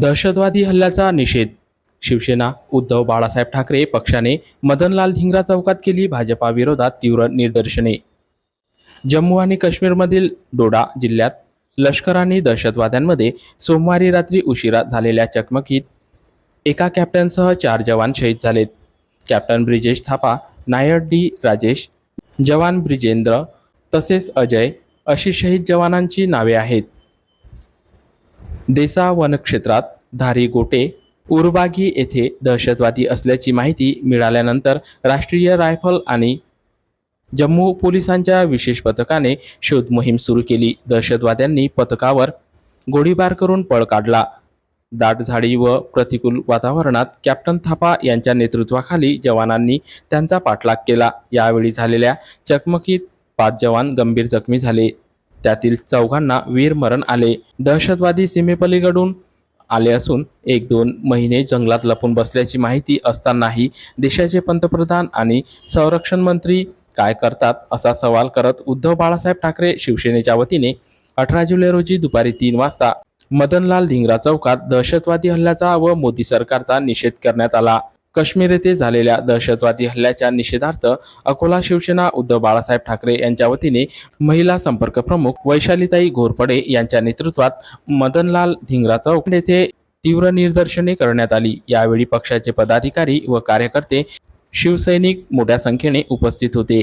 दहशतवादी हल्ल्याचा निषेध. शिवसेना उद्धव बाळासाहेब ठाकरे पक्षाने मदनलाल धिंगरा चौकात केली भाजपा विरोधात तीव्र निदर्शने. जम्मू आणि काश्मीरमधील डोडा जिल्ह्यात लष्कराने दहशतवाद्यांमध्ये सोमवारी रात्री उशिरा झालेल्या चकमकीत एका कॅप्टनसह चार जवान शहीद झालेत. कॅप्टन ब्रिजेश थापा नायर डी राजेश जवान ब्रिजेंद्र तसेच अजय अशी शहीद जवानांची नावे आहेत. देसा वनक्षेत्रात धारी गोटे उरबागी येथे दहशतवादी असल्याची माहिती मिळाल्यानंतर राष्ट्रीय रायफल आणि जम्मू पोलिसांच्या विशेष पथकाने शोध मोहीम सुरू केली. दहशतवाद्यांनी पथकावर गोळीबार करून पळ काढला. दाट झाडी व प्रतिकूल वातावरणात कॅप्टन थापा यांच्या नेतृत्वाखाली जवानांनी त्यांचा पाठलाग केला. यावेळी झालेल्या चकमकीत पाच जवान गंभीर जखमी झाले. त्यातील चौघांना वीरमरण आले. दहशतवादी सीमेपलीकडून आले असून एक दोन महिने जंगलात लपून बसल्याची माहिती असतानाही देशाचे पंतप्रधान आणि संरक्षण मंत्री काय करतात असा सवाल करत उद्धव बाळासाहेब ठाकरे शिवसेनेच्या वतीने अठरा जुलै रोजी दुपारी तीन वाजता मदनलाल धिंगरा चौकात दहशतवादी हल्ल्याचा व मोदी सरकारचा निषेध करण्यात आला. काश्मीर येथे झालेल्या दहशतवादी हल्ल्याच्या निषेधार्थ अकोला शिवसेना उद्धव बाळासाहेब ठाकरे यांच्या वतीने महिला संपर्क प्रमुख वैशालीताई घोरपडे यांच्या नेतृत्वात मदनलाल धिंगरा चौक येथे तीव्र निदर्शने करण्यात आली. यावेळी पक्षाचे पदाधिकारी व कार्यकर्ते शिवसैनिक मोठ्या संख्येने उपस्थित होते.